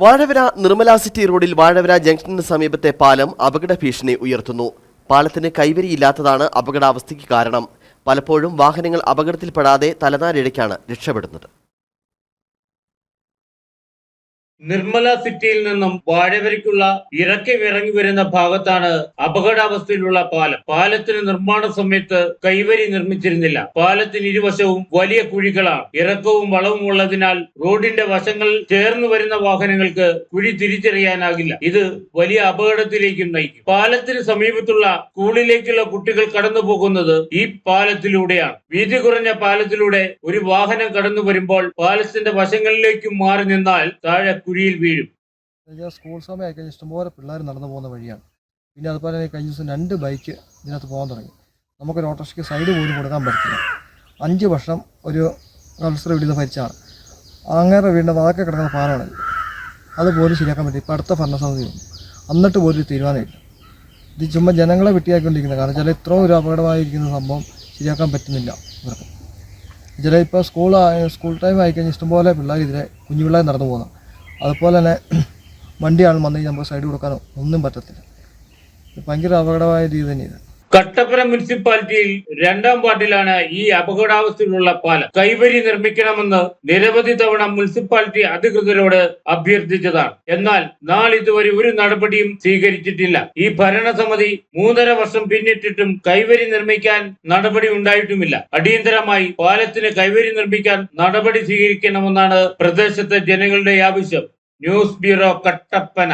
Vazhavara Nirmala city റോഡിൽ Vazhavara junction സമീപത്തെ പാലം അപകട ഭീഷണി ഉയർത്തുന്നു. പാലത്തിന് കൈവരിയില്ലാത്തതാണ് അപകടാവസ്ഥയ്ക്ക് കാരണം. പലപ്പോഴും വാഹനങ്ങൾ അപകടത്തിൽപ്പെടാതെ തലനാരിഴയ്ക്കാണ് രക്ഷപ്പെടുന്നത്. നിർമ്മല സിറ്റിയിൽ നിന്നും വാഴവരയ്ക്കുള്ള ഇറക്കി ഇറങ്ങി വരുന്ന ഭാഗത്താണ് അപകടാവസ്ഥയിലുള്ള പാലം. പാലത്തിന് നിർമ്മാണ സമയത്ത് കൈവരി നിർമ്മിച്ചിരുന്നില്ല. പാലത്തിന് ഇരുവശവും വലിയ കുഴികളാണ്. ഇറക്കവും വളവും ഉള്ളതിനാൽ റോഡിന്റെ വശങ്ങൾ ചേർന്നു വരുന്ന വാഹനങ്ങൾക്ക് കുഴി തിരിച്ചറിയാനാകില്ല. ഇത് വലിയ അപകടത്തിലേക്കും നയിക്കും. പാലത്തിന് സമീപത്തുള്ള സ്കൂളിലേക്കുള്ള കുട്ടികൾ കടന്നു പോകുന്നത് ഈ പാലത്തിലൂടെയാണ്. വീതി കുറഞ്ഞ പാലത്തിലൂടെ ഒരു വാഹനം കടന്നു വരുമ്പോൾ പാലത്തിന്റെ വശങ്ങളിലേക്കും മാറി നിന്നാൽ താഴെ കുഴിയിൽ വീഴും. സ്കൂൾ സമയമായി. കഴിഞ്ഞാൽ ഇഷ്ടംപോലെ പിള്ളേർ നടന്നു പോകുന്ന വഴിയാണ്. പിന്നെ അതുപോലെ തന്നെ കഴിഞ്ഞ ദിവസം രണ്ട് ബൈക്ക് ഇതിനകത്ത് പോകാൻ തുടങ്ങി. നമുക്കൊരു ഓട്ടോറിക്ഷയ്ക്ക് സൈഡ് പോലും കൊടുക്കാൻ പറ്റില്ല. അഞ്ച് വർഷം ഒരു കൾസർ വീട്ടിൽ ഭരിച്ചാണ്. അങ്ങനെ വീടിന്റെ വാക്ക് കിടക്കുന്ന അത് പോലും ശരിയാക്കാൻ പറ്റില്ല. ഇപ്പോൾ അടുത്ത ഭരണസമിതി വന്നു. എന്നിട്ട് പോലും തീരുമാനമില്ല. ഇത് ചുമ്മാ ജനങ്ങളെ വെട്ടിയാക്കിക്കൊണ്ടിരിക്കുന്നത് കാരണം ചില ഇത്രയും ഒരു അപകടമായിരിക്കുന്ന സംഭവം ശരിയാക്കാൻ പറ്റുന്നില്ല ഇവർക്ക്. ചില ഇപ്പോൾ സ്കൂൾ സ്കൂൾ ടൈം ആയിക്കഴിഞ്ഞാൽ ഇഷ്ടംപോലെ പിള്ളേർ ഇതിലെ കുഞ്ഞു പിള്ളേർ നടന്നു പോകുന്നത് അതുപോലെ തന്നെ വണ്ടിയാണ് വന്നു കഴിഞ്ഞാൽ നമുക്ക് സൈഡ് കൊടുക്കാനോ ഒന്നും പറ്റത്തില്ല. ഭയങ്കര അപകടമായ രീതി തന്നെയാണ് കട്ടപ്പന മുനിസിപ്പാലിറ്റിയിൽ രണ്ടാം വാർഡിലാണ് ഈ അപകടാവസ്ഥയിലുള്ള പാലം. കൈവരി നിർമ്മിക്കണമെന്ന് നിരവധി തവണ മുനിസിപ്പാലിറ്റി അധികൃതരോട് അഭ്യർത്ഥിച്ചതാണ്. എന്നാൽ നാളിതുവരെ ഒരു നടപടിയും സ്വീകരിച്ചിട്ടില്ല. ഈ ഭരണസമിതി മൂന്നര വർഷം പിന്നിട്ടിട്ടും കൈവരി നിർമ്മിക്കാൻ നടപടി ഉണ്ടായിട്ടുമില്ല. അടിയന്തരമായി പാലത്തിന് കൈവരി നിർമ്മിക്കാൻ നടപടി സ്വീകരിക്കണമെന്നാണ് പ്രദേശത്തെ ജനങ്ങളുടെ ആവശ്യം. News bureau Kattappana.